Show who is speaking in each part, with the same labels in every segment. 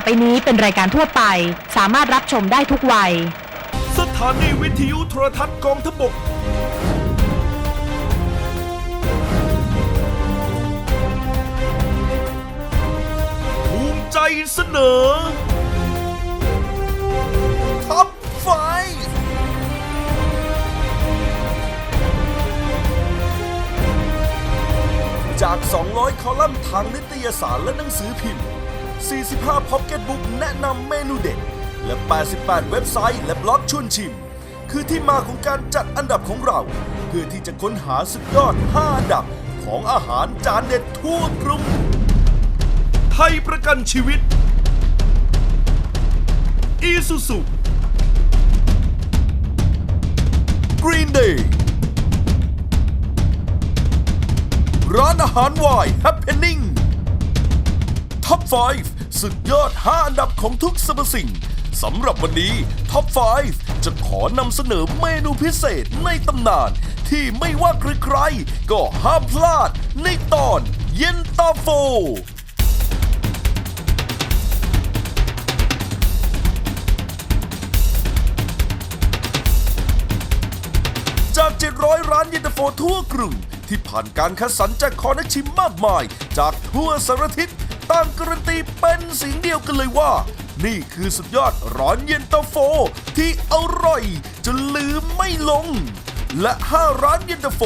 Speaker 1: ่อไปนี้เป็นรายการทั่วไป สามารถรับชมได้ทุกวัย
Speaker 2: สถานีวิทยุโทรทัศน์กองทพบก ภูมิใจเสนอท็อปไฟจาก 200 คอลัมน์ทางนิตยสารและหนังสือพิมพ์ 45พ็อกเก็ตบุ๊กแนะนำเมนูเด็ด และ 88 เว็บไซต์และบล็อกชวนชิม คือที่มาของการจัดอันดับของเรา เพื่อที่จะค้นหาสุดยอด 5 อันดับของอาหารจานเด็ดทั่วกรุงไทยประกันชีวิตอีซูซูกรีนเดย์ร้านอาหารวายแฮปเพนนิ่ง ท็อป 5 สุดยอด 5 อันดับของทุกสรรพสิ่งสำหรับวันนี้ท็อป 5 จะขอนำเสนอเมนูพิเศษในตำนาน ที่ไม่ว่าใครๆก็ห้ามพลาดในตอนเย็นตาโฟจาก 700 ร้านเย็นตาโฟทั่วกรุงที่ผ่านการคัดสรรจากคอนักชิมมากมาย จากทั่วสารทิศ ต่างการันตีเป็นเสียงเดียวกันเลยว่า นี่คือสุดยอดร้านเย็นตาโฟ ที่อร่อยจนลืมไม่ลง และ 5 ร้านเย็นตาโฟ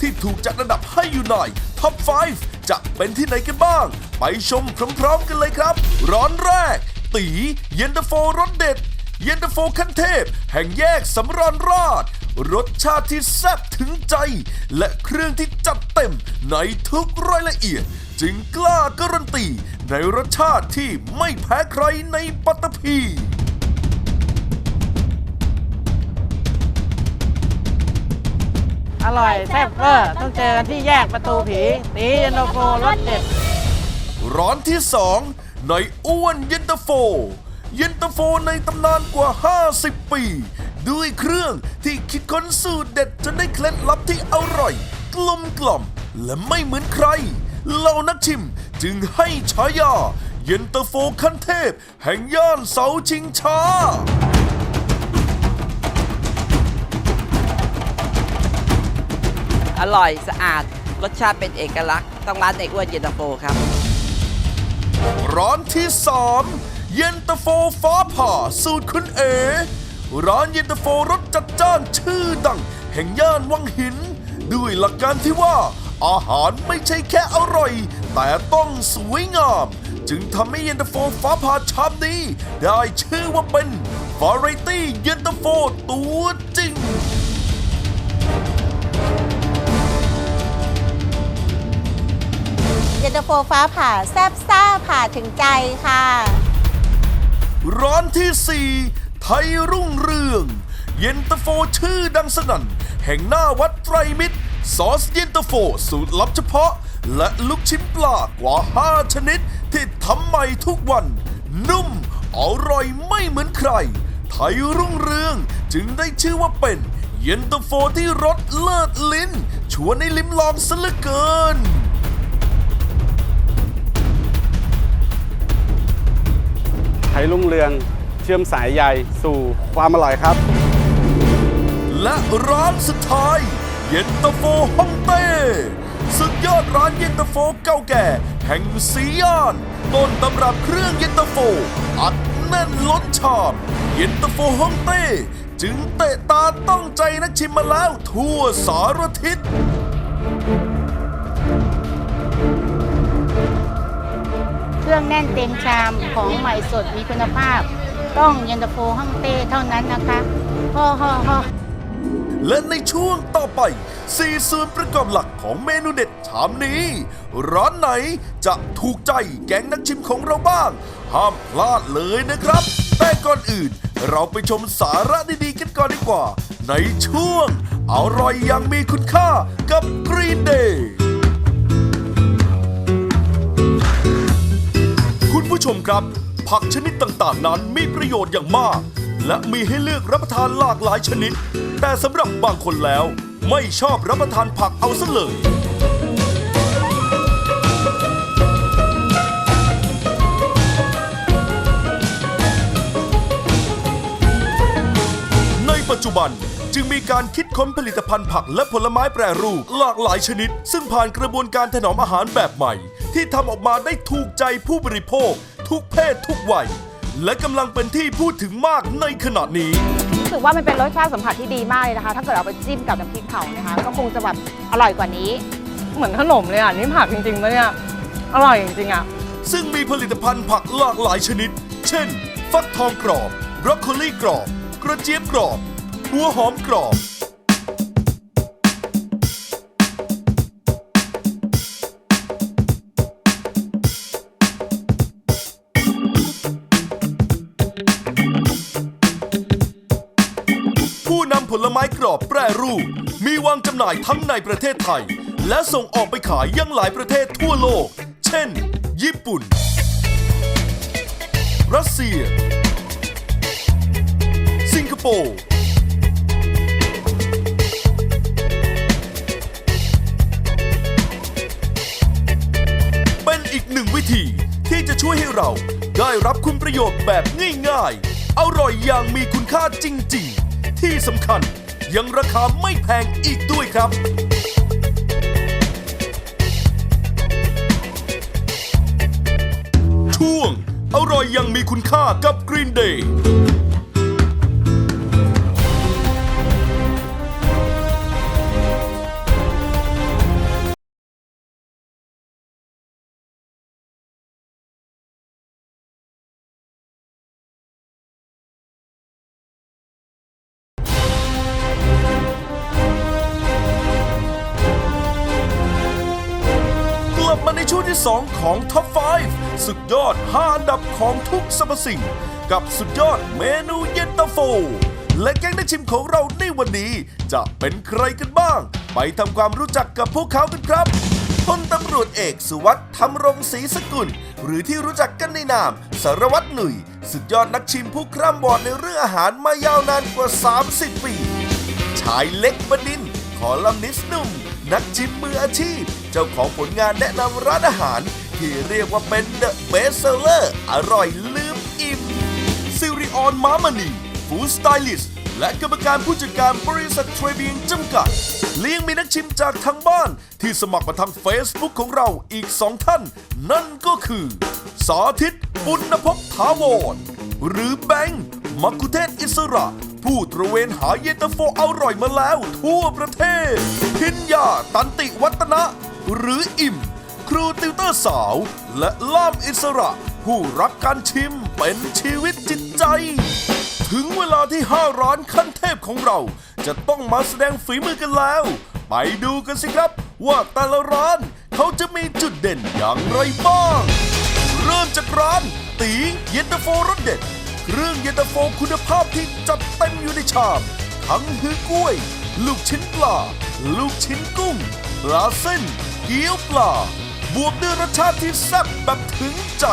Speaker 2: ที่ถูกจัดอันดับให้อยู่ในท็อป 5 จะเป็นที่ไหนกันบ้าง ไปชมพร้อมๆกันเลยครับ ร้านแรก ตีเย็นตาโฟรสเด็ด เย็นตาโฟขั้นเทพ แห่งแยกสำราญราชรสชาติที่แซ่บถึงใจ และเครื่องที่จัดเต็มในทุกรายละเอียด จึงกล้าการันตี ในรสชาติที่ไม่แพ้ใครในปัตตภี
Speaker 3: อร่อยแซ่บเวอร์ต้องเจอกันที่แยกประตูผีตีเย็นตาโฟรสเด็ด
Speaker 2: ร้านที่สองในอ้วนเย็นตาโฟ เย็นตาโฟในตำนานกว่า 50 ปี ด้วยเครื่องที่คิดค้นสูตรเด็ดจนได้เคล็ดลับที่อร่อย กลมกล่อมและไม่เหมือนใครเหล่านักชิม จึงให้ฉายา เย็นตาโฟขั้นเทพ แห่งย่านเสาชิงช้า
Speaker 4: อร่อยสะอาด รสชาติเป็นเอกลักษณ์ต้องร้านในอ้วนเย็นตาโฟครับ
Speaker 2: ร้านที่ 3 เย็นตาโฟฟ้าผ่าสูตรคุณเอร้านเย็นตาโฟรสจัดจ้านชื่อดัง แห่งย่านวังหิน ด้วยหลักการที่ว่า อาหารไม่ใช่แค่อร่อย แต่ต้องสวยงาม จึงทำให้เย็นตาโฟฟ้าผ่าชามนี้ ได้ชื่อว่าเป็นวาไรตี้เย็นตาโฟตัวจริง
Speaker 5: เย็นตาโฟฟ้าผ่าแซบซ่าผ่าถึงใจค่ะ
Speaker 2: ร้านที่ 4 ไทยรุ่งเรือง เย็นตาโฟชื่อดังสนั่น แห่งหน้าวัดไตรมิตร ซอสเย็นตาโฟสูตรลับเฉพาะ และลูกชิ้นปลากว่า 5 ชนิด ที่ทำใหม่ทุกวัน นุ่ม อร่อยไม่เหมือนใคร ไทยรุ่งเรืองจึงได้ชื่อว่าเป็น เย็นตาโฟที่รสเลิศลิ้น ชวนให้ลิ้มลองซะเหลือเกิน
Speaker 6: ไทยรุ่งเรืองเชื่อมสายใยสู่ความอร่อยครับ
Speaker 2: และร้านสุดท้าย เย็นตาโฟฮ่องเต้ สุดยอดร้านเย็นตาโฟเก่าแก่ แห่งสีย่านต้นตำรับเครื่องเย็นตาโฟ อัดแน่นล้นชาม เย็นตาโฟฮ่องเต้ จึงเตะตาต้องใจนักชิมมาแล้วทั่วสารทิศ
Speaker 7: เครื่องแน่นเต็มชามของใหม่สดมีคุณภาพ ต้องเย็นตาโฟฮ่องเต้เท่านั้นนะคะฮ่อฮ่อฮ่อ
Speaker 2: และในช่วงต่อไป 4 ส่วนประกอบหลักของเมนูเด็ดชามนี้ ร้านไหนจะถูกใจแก๊งนักชิมของเราบ้าง ห้ามพลาดเลยนะครับ แต่ก่อนอื่นเราไปชมสาระดีๆกันก่อนดีกว่า ในช่วงอร่อยอยังมีคุณค่ากับ Green Day คุณผู้ชมครับ ผักชนิดต่างๆนั้นมีประโยชน์อย่างมาก และมีให้เลือกรับประทานหลากหลายชนิด แต่สำหรับบางคนแล้วไม่ชอบรับประทานผักเอาซะเลย ในปัจจุบันจึงมีการคิดค้นผลิตภัณฑ์ผักและผลไม้แปรรูปหลากหลายชนิด ซึ่งผ่านกระบวนการถนอมอาหารแบบใหม่ ที่ทำออกมาได้ถูกใจผู้บริโภค ทุกเพศทุกวัย และกำลังเป็นที่พูดถึงมากในขณะนี้
Speaker 8: รู้สึกว่ามันเป็นรสชาติสัมผัสที่ดีมากเลยนะคะ ถ้าเกิดเอาไปจิ้มกับน้ำพริกเผานะคะ ก็คงจะแบบอร่อยกว่านี้
Speaker 9: เหมือนขนมเลยอะ นี่ผักจริงๆปะเนี่ย อร่อยจริงๆอะ
Speaker 2: ซึ่งมีผลิตภัณฑ์ผักหลากหลายชนิด เช่น ฟักทองกรอบ บรอกโคลีกรอบ กระเจี๊ยบกรอบ หัวหอมกรอบ กรอบแปรรูป มีวางจำหน่ายทั้งในประเทศไทย และส่งออกไปขายยังหลายประเทศทั่วโลก เช่น ญี่ปุ่น รัสเซีย สิงคโปร์เป็นอีกหนึ่งวิธีที่จะช่วยให้เราได้รับคุณประโยชน์แบบง่ายๆ อร่อยอย่างมีคุณค่าจริงๆ ที่สำคัญ ยังราคาไม่แพงอีกด้วยครับช่วงอร่อยยังมีคุณค่ากับ Green Day 2 ของ Top 5 สุดยอด 5 อันดับของทุกสรรพสิ่ง กับสุดยอดเมนูเย็นตาโฟ และแก๊งนักชิมของเราในวันนี้ จะเป็นใครกันบ้าง ไปทำความรู้จักกับพวกเขากันครับพลตำรวจเอกสุวัสด์ธรรมรงศรีสกุล หรือที่รู้จักกันในนาม สารวัตรหนุ่ย สุดยอดนักชิมผู้คร่ำวอดในเรื่องอาหารมายาวนานกว่า 30 ปี ชายเล็กบดินทร์คอลัมนิสต์หนุ่ม นักชิมมืออาชีพ เจ้าของผลงานแนะนำร้านอาหาร ที่เรียกว่าเป็นเดอะเบสเซอร์อร่อยลืมอิ่มซิริออนมามณีฟู้ดสไตลิสต์และกรรมการผู้จัดการบริษัทเทรเบียงจำกัด เลี้ยงมีนักชิมจากทางบ้าน ที่สมัครมาทาง Facebook ของเราอีกสองท่าน นั่นก็คือ สาธิตปุณภพถาวรหรือแบงค์มักคุเทศอิสระ ผู้ตระเวนหาเย็นตาโฟอร่อยมาแล้วทั่วประเทศ พิญญาตันติวัฒนะ หรืออิ่ม ครูติวเตอร์สาว และล่ามอิสระ ผู้รักการชิมเป็นชีวิตจิตใจ ถึงเวลาที่5ร้านขั้นเทพของเรา จะต้องมาแสดงฝีมือกันแล้ว ไปดูกันสิครับ ว่าแต่ละร้านเขาจะมีจุดเด่นอย่างไรบ้าง เริ่มจากร้านตีเย็นตาโฟรสเด็ด เรื่องเย็นตาโฟคุณภาพที่จัดเต็มอยู่ในชาม ทั้งฮือกล้วย ลูกชิ้นปลา ลูกชิ้นกุ้ง ปลาเส้น เกี๊ยวปลา บวกด้วยรสชาติที่แซ่บแบบถึงใจ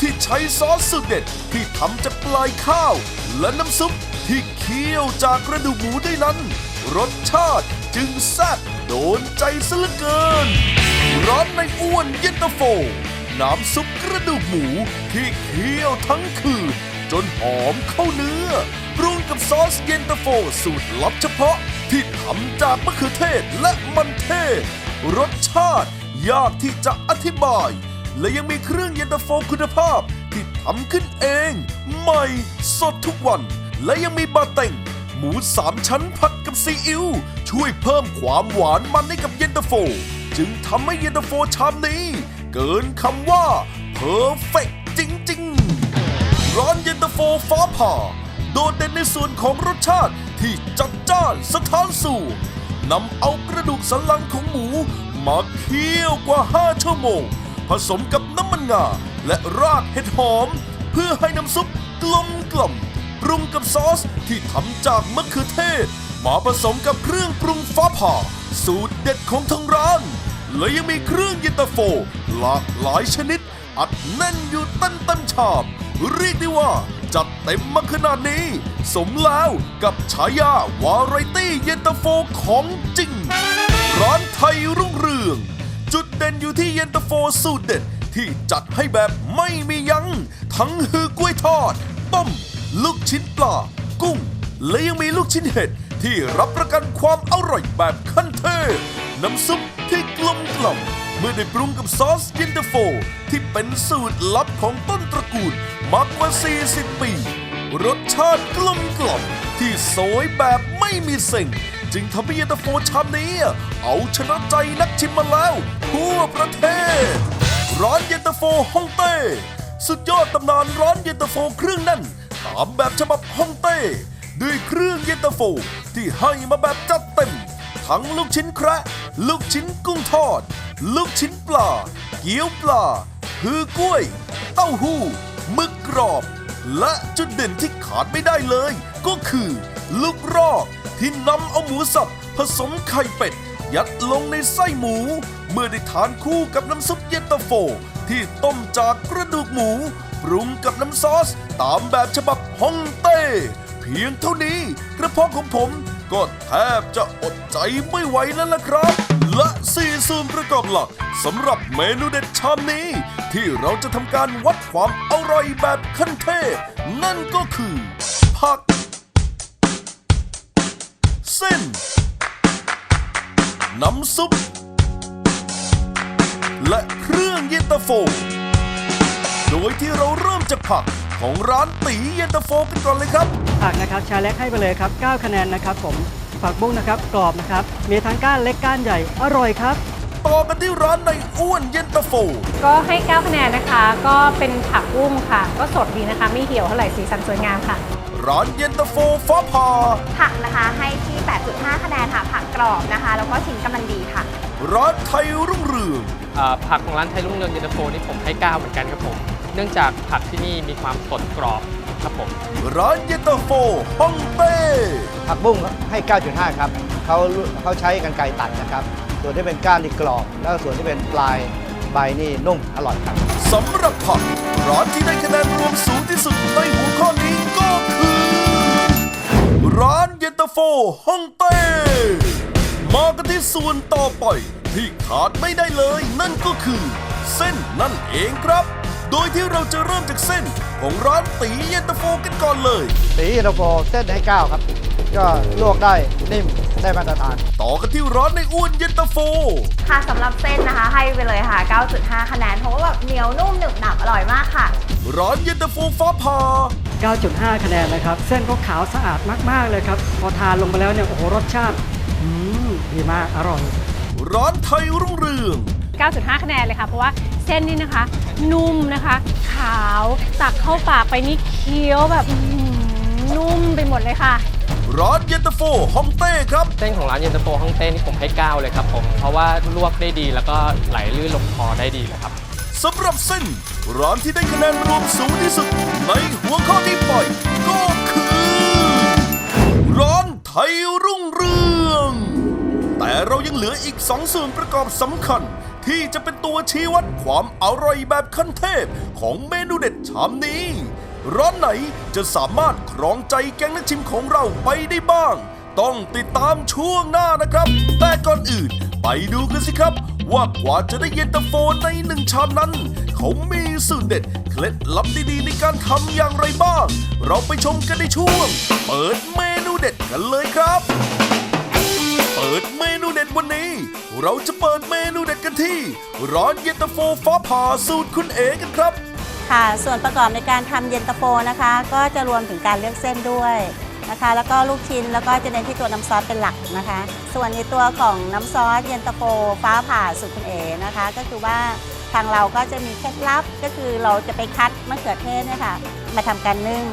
Speaker 2: ที่ใช้ซอสสูตรเด็ดที่ทำจากปลายข้าว และน้ำซุปที่เคี่ยวจากกระดูกหมูด้วยนั้น รสชาติจึงแซ่บโดนใจซะเหลือเกิน ร้านในอ้วนเย็นตาโฟน้ำซุปกระดูกหมูที่เคี่ยวทั้งคืน จนหอมเข้าเนื้อปรุงกับซอสเย็นตาโฟสูตรลับเฉพาะที่ทำจากมะเขือเทศและมันเทศ รสชาติยากที่จะอธิบาย และยังมีเครื่องเย็นตาโฟคุณภาพที่ทำขึ้นเอง ใหม่สดทุกวัน และยังมีบาเต็งหมูสามชั้นผัดกับซีอิ๊วช่วยเพิ่มความหวานมันให้กับเย็นตาโฟ จึงทำให้เย็นตาโฟชามนี้ เกินคำว่าเพอร์เฟกจริงๆ ร้านเย็นตาโฟฟ้าผ่า โดดเด่นในส่วนของรสชาติที่จัดจ้านสถานสู่นำเอากระดูกสันหลังของหมู มาเคี่ยวกว่า 5 ชั่วโมง ผสมกับน้ำมันงา และรากเห็ดหอม เพื่อให้น้ำซุปกลมกล่อมปรุงกับซอสที่ทำจากมะเขือเทศ มาผสมกับเครื่องปรุงฟ้าผ่า สูตรเด็ดของทางร้าน และยังมีเครื่องเย็นตาโฟ หลากหลายชนิด อัดแน่นอยู่เต็มเต็มชาม เรียกได้ว่า จัดเต็มมาขนาดนี้ สมแล้วกับฉายาวาไรตี้เย็นตาโฟของจริง ร้านไทยรุ่งเรือง จุดเด่นอยู่ที่เย็นตาโฟสูตรเด็ด ที่จัดให้แบบไม่มียัง้ง ทั้งฮือกล้วยทอด ต้ม ลูกชิ้นปลา กุ้ง และยังมีลูกชิ้นเห็ด ที่รับประกันความอร่อยแบบขั้นเทพน้ำซุปที่กลมกล่อมเมื่อได้ปรุงกับซอสเย็นตาโฟ ที่เป็นสูตรลับของต้นตระกูล มากกว่า 40 ปี รสชาติกลมกล่อมที่โสยแบบไม่มีเซ็งจึงทำให้เย็นตาโฟชามนี้ เอาชนะใจนักชิมมาแล้ว ทั่วประเทศ ร้านเย็นตาโฟฮ่องเต้ สุดยอดตำนานร้านเย็นตาโฟเครื่องแน่นตามแบบฉบับฮ่องเต้ ด้วยเครื่องเย็นตาโฟที่ให้มาแบบจัดเต็ม ทั้งลูกชิ้นแคระลูกชิ้นกุ้งทอด ลูกชิ้นปลา เกี๊ยวปลาฮือกล้วย เต้าหู้ หมึกกรอบ และจุดเด่นที่ขาดไม่ได้เลย ก็คือ ลูกรอกที่นำเอาหมูสับผสมไข่เป็ด ยัดลงในไส้หมู เมื่อได้ทานคู่กับน้ำซุปเย็นตาโฟ ที่ต้มจากกระดูกหมู ปรุงกับน้ำซอส ตามแบบฉบับฮ่องเต้ เพียงเท่านี้กระเพาะของผมก็แทบจะอดใจไม่ไหวแล้วล่ะครับ และสี่ส่วนประกอบหลักสำหรับเมนูเด็ดชามนี้ ที่เราจะทำการวัดความอร่อยแบบขั้นเทพ นั่นก็คือ ผัก เส้น น้ำซุป และเครื่องเย็นตาโฟ โดยที่เราเริ่มจากผักของร้านตีเย็นตาโฟกันก่อนเลยครับ
Speaker 3: ผักนะครับชาเล็กให้ไปเลยครับ 9 คะแนนนะครับผม ผักบุ้งนะครับกรอบนะครับ มีทั้งก้านเล็กก้านใหญ่อร่อยครับ
Speaker 2: ต่อกันที่ร้านในอ้วนเย็นตาโฟ
Speaker 10: ก็ให้ 9 คะแนนนะคะ ก็เป็นผักบุ้งค่ะ ก็สดดีนะคะ ไม่เหี่ยวเท่าไหร่สีสันสวยงามค่ะ
Speaker 2: ร้านเย็นตาโฟฟ้าผ่า
Speaker 5: ผักนะคะให้ที่ 8.5 คะแนนค่ะ ผักกรอบนะคะ แล้วก็ชิ้นกำลังดีค่ะ
Speaker 2: ร้านไทยรุ่งเรือง
Speaker 11: เอ่อผักของร้านไทยรุ่งเรืองเย็นตาโฟนี่ผมให้ 9 เหมือนกันครับผม เนื่องจากผักที่นี่มีความสดกรอบครับผม
Speaker 2: ร้านเย็นตาโฟฮ่องเต้
Speaker 3: ผักบุ้งให้ 9.5 ครับเขาเขาใช้กันไกรตัดนะครับ ส่วนที่เป็นก้านนี่กรอบ แล้วส่วนที่เป็นปลายใบนี่นุ่มอร่อยครับ
Speaker 2: สำหรับผักร้านที่ได้คะแนนรวมสูงที่สุดในหัวข้อนี้ก็คือ ร้านเย็นตาโฟฮ่องเต้มากันที่ส่วนต่อไปที่ขาดไม่ได้เลย นั่นก็คือ เส้นนั่นเองครับ โดยที่เราจะเริ่มจากเส้น ของร้านตีเย็นตาโฟกันก่อนเลย
Speaker 3: สีเย็นตาโฟเส้นให้9ครับ ก็ลวกได้นิ่มได้มาตรฐาน
Speaker 2: ต่อกันที่ร้านในอ้วนเย็นตาโฟ
Speaker 5: ค่ะสำหรับเส้นนะคะ ให้ไปเลยค่ะ 9.5 คะแนน เพราะว่าแบบเหนียวนุ่มหนึบหนับอร่อยมากค่ะ
Speaker 2: ร้านเย็นตาโฟฟ้าผ่า
Speaker 3: 9.5 คะแนนนะครับ เส้นก็ขาวสะอาดมาก ๆ เลยครับ พอทานลงไปแล้วเนี่ย โอ้โห รสชาติอืมดีมาก อร่อย
Speaker 2: ร้านไทยรุ่งเรือง
Speaker 10: 9.5 คะแนนเลยค่ะ เพราะว่า เส้นนี่นะคะ นุ่มนะคะ ขาวตักเข้าปากไปนี่เคี้ยวแบบอื้อหือนุ่มไปหมดเลยค่ะ
Speaker 2: ร้านเย็นตาโฟฮ่องเต้ครับ
Speaker 11: เส้นของร้านเย็นตาโฟฮ่องเต้นี่ผมให้ 9 เลยครับผม เพราะว่าลวกได้ดีแล้วก็ไหลลื่นลงคอได้ดีเลยครับ
Speaker 2: สำหรับเส้น ร้านที่ได้คะแนนรวมสูงที่สุด ในหัวข้อนี้ไปก็คือ ร้านไทยรุ่งเรือง แต่เรายังเหลืออีกสองส่วนประกอบสำคัญ ที่จะเป็นตัวชี้วัดความอร่อยแบบขั้นเทพของเมนูเด็ดชามนี้ ร้านไหนจะสามารถครองใจแก๊งนักชิมของเราไปได้บ้าง ต้องติดตามช่วงหน้านะครับ แต่ก่อนอื่นไปดูกันสิครับ ว่ากว่าจะได้เย็นตาโฟในหนึ่งชามนั้น เขามีสูตรเด็ด เคล็ดลับดีๆ ในการทำอย่างไรบ้าง เราไปชมกันในช่วง เปิดเมนูเด็ดกันเลยครับ เปิดเมนูเด็ดวันนี้ เราจะเปิดเมนู กันที่ร้านเย็นตาโฟฟ้าผ่าสูตรคุณเอกันครับ
Speaker 5: ค่ะ ส่วนประกอบในการทำเย็นตาโฟนะคะ ก็จะรวมถึงการเลือกเส้นด้วยนะคะ แล้วก็ลูกชิ้นแล้วก็จะเน้นที่ตัวน้ำซอสเป็นหลักนะคะ ส่วนในตัวของน้ำซอสเย็นตาโฟฟ้าผ่าสูตรคุณเอนะคะ ก็คือว่าทางเราก็จะมีเคล็ดลับก็คือเราจะไปคัดมะเขือเทศเนี่ยค่ะมาทำการนึ่ง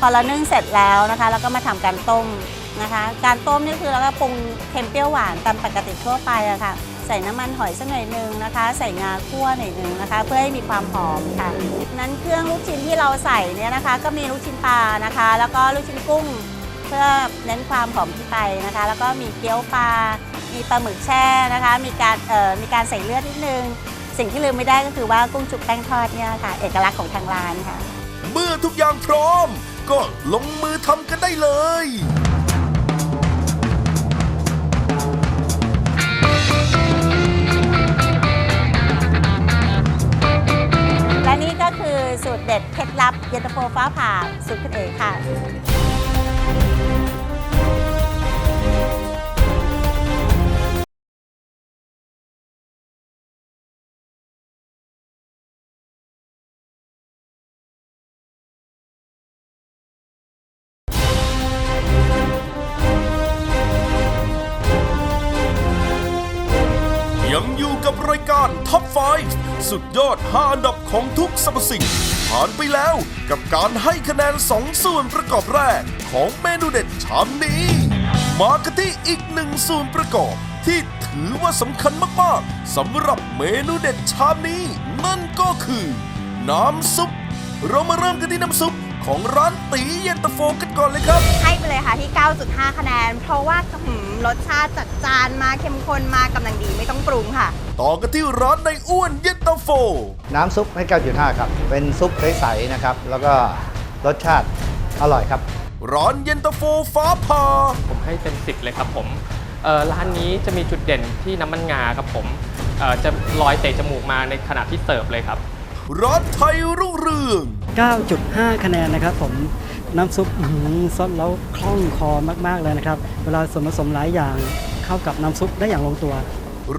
Speaker 5: พอเรานึ่งเสร็จแล้วนะคะ แล้วก็มาทำการต้มนะคะ การต้มนี่คือเราก็ปรุงเค็มเปรี้ยวหวานตามปกติทั่วไปอะค่ะ ใส่น้ำมันหอยสักหน่อยหนึ่งนะคะ ใส่งาคั่วหน่อยหนึ่งนะคะ เพื่อให้มีความหอมค่ะนั้นเครื่องลูกชิ้นที่เราใส่เนี่ยนะคะ ก็มีลูกชิ้นปลานะคะ แล้วก็ลูกชิ้นกุ้ง เพื่อเน้นความหอมที่ไปนะคะ แล้วก็มีเกี๊ยวปลา มีปลาหมึกแช่นะคะ มีการเอ่อมีการใส่เลือดนิดนึง สิ่งที่ลืมไม่ได้ก็คือว่ากุ้งจุกแป้งทอดเนี่ยค่ะ เอกลักษณ์ของทางร้านค่ะ
Speaker 2: เมื่อทุกอย่างพร้อม ก็ลงมือทำกันได้เลย
Speaker 5: ดเคล็ดลับเย็นตาโฟฟ้าผ่าสุดคุณเอกค่ะ
Speaker 2: ยังอยู่กับรายการท็อปไฟสุดยอด 5 อันดับ สรรพสิ่ง ผ่านไปแล้วกับการให้คะแนน 2 ส่วนประกอบแรกของเมนูเด็ดชามนี้ มากันที่อีกหนึ่งส่วนประกอบ ที่ถือว่าสำคัญมากๆสำหรับเมนูเด็ดชามนี้ นั่นก็คือ น้ำซุป เรามาเริ่มกันที่น้ำซุปของร้านตีเย็นตาโฟกันก่อนเลยครับ
Speaker 12: ให้ไปเลยค่ะที่ 9.5 คะแนน เพราะว่าหืม รสชาติจัดจานมาเข้มข้นมากกำลังดีไม่ต้องปรุงค่ะ
Speaker 2: ต่อกันที่ร้านในอ้วนเย็นตาโฟ
Speaker 3: น้ำซุปให้ 9.5 ครับ เป็นซุปใสๆนะครับ แล้วก็รสชาติอร่อยครับ
Speaker 2: ร้านเย็นตาโฟฟ้าผ่า
Speaker 11: ผมให้เป็นสิบเลยครับผมเอ่อร้านนี้จะมีจุดเด่นที่น้ำมันงาครับผมเอ่อจะลอยเตะจมูกมาในขณะที่เสิร์ฟเลยครับ
Speaker 2: ร้านไทยรุ่งเรือง
Speaker 13: 9.5 คะแนนนะครับผม น้ำซุปอื้อหือซดแล้วคล่องคอมากๆเลยนะครับ เวลาส่วนผสมหลายอย่างเข้ากับน้ำซุปได้อย่างลงตัว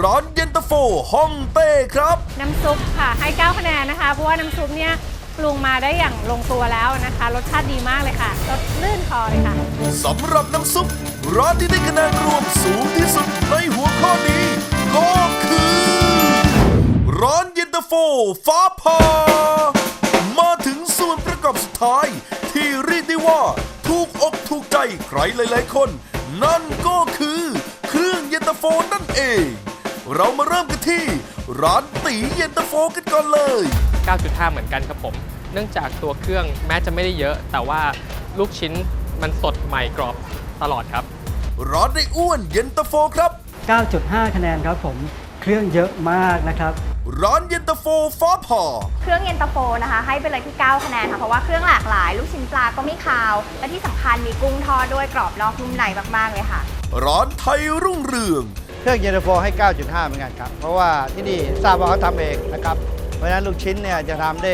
Speaker 2: ร้านเย็นตาโฟฮ่องเต้ครับ
Speaker 10: น้ำซุปค่ะให้9คะแนนนะคะ เพราะว่าน้ำซุปเนี่ยปรุงมาได้อย่างลงตัวแล้วนะคะ รสชาติดีมากเลยค่ะรสลื่นคอเลยค่ะ
Speaker 2: สำหรับน้ำซุปร้านที่ได้คะแนนรวมสูงที่สุดในหัวข้อนี้ ก็คือ ร้านเย็นตาโฟฟ้าผ่ามาถึงส่วนประกอบสุดท้ายที่เรียก ได้ว่าถูกอกถูกใจใครหลาย ๆ คน นั่นก็คือ เครื่องเย็นตาโฟนั่นเอง เรามาเริ่มกันที่ ร้านตีเย็นตาโฟกันก่อนเลย
Speaker 11: 9.5 เหมือนกันครับผม เนื่องจากตัวเครื่องแม้จะไม่ได้เยอะ แต่ว่าลูกชิ้นมันสดใหม่กรอบตลอดครับ
Speaker 2: ร้านในอ้วนเย็นตาโฟครับ
Speaker 13: 9.5 คะแนนครับผม เครื่องเยอะมากนะครับ
Speaker 2: ร้านเย็นตาโฟฟ้าผ่า
Speaker 12: เครื่องเย็นตาโฟนะคะ ให้ไปเลยที่ 9 คะแนนค่ะ เพราะว่าเครื่องหลากหลาย ลูกชิ้นปลาก็ไม่คาว และที่สำคัญมีกุ้งทอดด้วยกรอบนอกนุ่มในมาก ๆ เลยค่ะ
Speaker 2: ร้านไทยรุ่งเรือง
Speaker 3: เครื่องเย็นตาโฟให้ 9.5 เหมือนกันครับ เพราะว่าที่นี่ทราบว่าเขาทำเองนะครับ เพราะฉะนั้นลูกชิ้นเนี่ยจะทำได้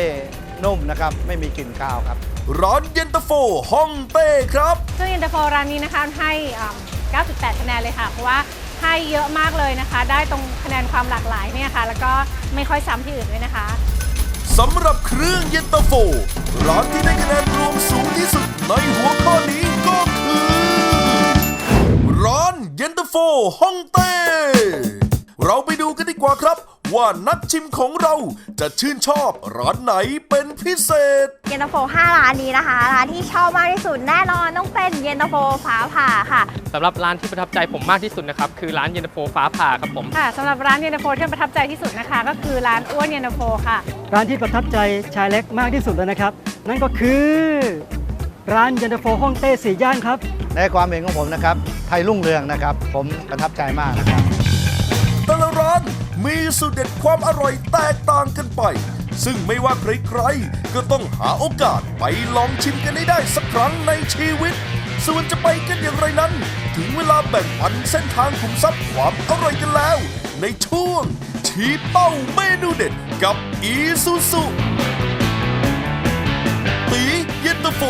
Speaker 3: นุ่มนะครับ ไม่มีกลิ่นคาวครับ
Speaker 2: ร้านเย็นตาโฟฮ่องเต้ครับ
Speaker 10: เครื่องเย็นตาโฟร้านนี้นะคะให้อ่า9.8 คะแนนเลยค่ะ เพราะว่า ให้เยอะมากเลยนะคะ ได้ตรงคะแนนความหลากหลายเนี่ยค่ะ แล้วก็ไม่ค่อยซ้ำที่อื่นด้วยนะคะ
Speaker 2: สำหรับเครื่องเย็นตาโฟร้านที่ได้คะแนนรวมสูงที่สุดในหัวข้อนี้ก็คือ ร้านเย็นตาโฟฮ่องเต้ เราไปดูกันดีกว่าครับ ว่านักชิมของเราจะชื่นชอบร้านไหนเป็นพิเศษ
Speaker 12: เย็นตาโฟ5ร้านนี้นะคะ ร้านที่ชอบมากที่สุดแน่นอนต้องเป็นเย็นตาโฟฟ้าผ่าค่ะ
Speaker 11: สำหรับร้านที่ประทับใจผมมากที่สุดนะครับ คือร้านเย็นตาโฟฟ้าผ่าครับผม
Speaker 10: ค่ะสำหรับร้านเย็นตาโฟที่ประทับใจที่สุดนะคะ ก็คือร้านอ้วนเย็นตาโฟค่ะ
Speaker 13: ร้านที่ประทับใจชายเล็กมากที่สุดเลยนะครับ นั่นก็คือร้านเย็นตาโฟฮ่องเต้สีย่านครับ
Speaker 3: ในความเห็นของผมนะครับ ไทยรุ่งเรืองนะครับ ผมประทับใจมากนะครับ
Speaker 2: แต่ละร้าน มีสูตรเด็ดความอร่อยแตกต่างกันไป ซึ่งไม่ว่าใครๆก็ต้องหาโอกาสไปลองชิมกันให้ได้สักครั้งในชีวิต ส่วนจะไปกันอย่างไรนั้น ถึงเวลาแบ่งปันเส้นทางขุมทรัพย์ความอร่อยกันแล้ว ในช่วง ชี้เป้าเมนูเด็ดกับอีซูซุตีเย็นตาโฟ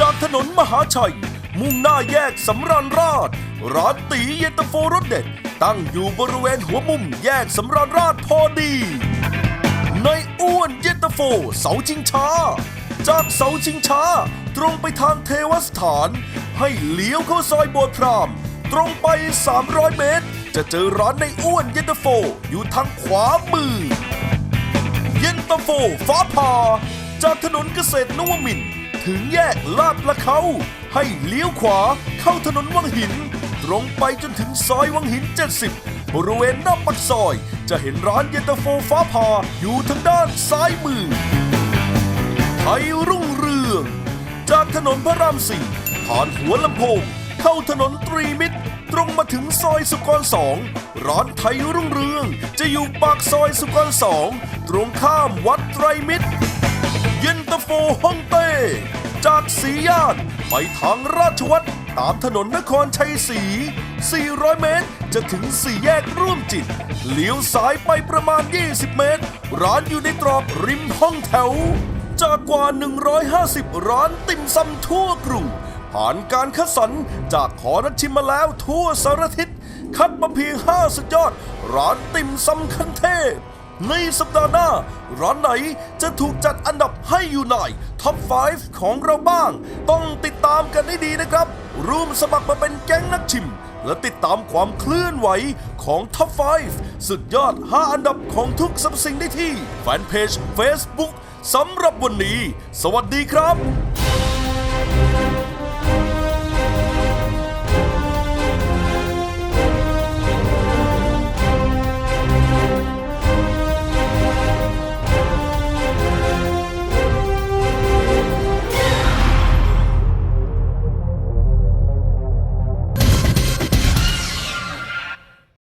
Speaker 2: จากถนนมหาชัย มุ่งหน้าแยกสำราญราชร้านตีเย็นตาโฟรสเด็ด ตั้งอยู่บริเวณหัวมุมแยกสำราญราชพอดี ในอ้วนเย็นตาโฟเสาชิงช้า จากเสาชิงช้า ตรงไปทางเทวสถาน ให้เลี้ยวเข้าซอยโบสถ์พรามตรงไป 300 เมตร จะเจอร้านในอ้วนเย็นตาโฟอยู่ทางขวามือ เย็นตาโฟฟ้าผ่าจากถนนเกษตรนวมินทร์ ถึงแยกลาดละเขา ให้เลี้ยวขวาเข้าถนนวังหิน ตรงไปจนถึงซอยวังหิน 70 บริเวณหน้าปากซอย จะเห็นร้านเย็นตาโฟฟ้าผ่าอยู่ทางด้านซ้ายมือ ไทยรุ่งเรือง จากถนนพระรามสี่ผ่านหัวลำโพง เข้าถนนตรีมิตร ตรงมาถึงซอยสุกรสองร้านไทยรุ่งเรือง จะอยู่ปากซอยสุกรสองตรงข้ามวัดไตรมิตร เย็นตาโฟฮ่องเต้ จากสีย่านไปทางราชวัตรตามถนนนครชัยศรี 400 เมตร จะถึงสี่แยกร่วมจิต เลี้ยวซ้ายไปประมาณ 20 เมตร ร้านอยู่ในตรอกริมห้องแถว จากกว่า 150 ร้านติ่มซำทั่วกรุงผ่านการคัดสรรจากขอนักชิมมาแล้วทั่วสารทิศ คัดมาเพียง 5 สุดยอด ร้านติ่มซำคันเทพ ในสัปดาห์หน้า ร้านไหนจะถูกจัดอันดับให้อยู่ในท็อป 5 ของเราบ้าง ต้องติดตามกันให้ดีนะครับ ร่วมสมัครมาเป็นแก๊งนักชิม และติดตามความเคลื่อนไหวของท็อป 5 สุดยอด 5 อันดับของทุกสัมสิ่งได้ที่แฟนเพจ Facebook สำหรับวันนี้ สวัสดีครับ